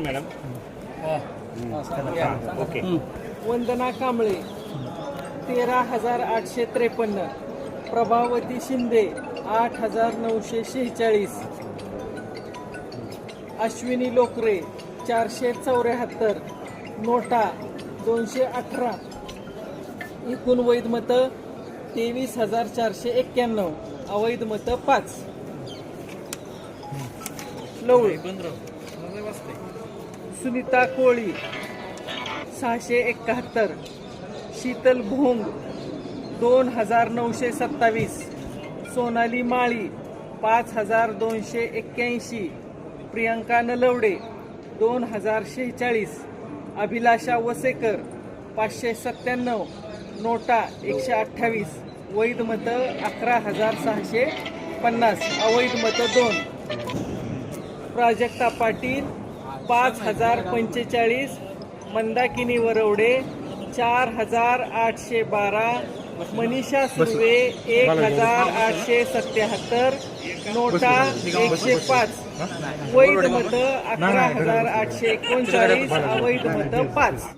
Madam. Okay. वंदना कांबळे तेरा हजार आठशे त्रेपन्न. प्रभावती शिंदे आठ हजार नऊशे शेहेचाळीस. अश्विनी लोकरे चारशे चौऱ्याहत्तर. नोटा दोनशे अठरा. एकूण वैध मतं तेवीस हजार चारशे एक्क्याण्णव. अवैध मतं पाच. लवळी. सुनीता कोळी सहाशे एकाहत्तर शीतल भोंग दोन हजार नऊशे सत्तावीस सोनाली माळी पाच हजार दोनशे एक्क्याऐंशी प्रियंका नलवडे दोन हजार शेहेचाळीस अभिलाषा वसेकर पाचशे सत्त्याण्णव नोटा एकशे अठ्ठावीस वैध मतं अकरा हजार सहाशे पन्नास अवैध मतं दोन. प्राजक्ता पाटील पाच हजार पंचेचाळीस मंदाकिनी वरवडे चार हजार आठशे बारा मनीषा सुर्वे एक हजार आठशे सत्याहत्तर नोटा एकशे पाच. वैध मतं अकरा हजार आठशे एकोणचाळीस अवैध मतं पाच.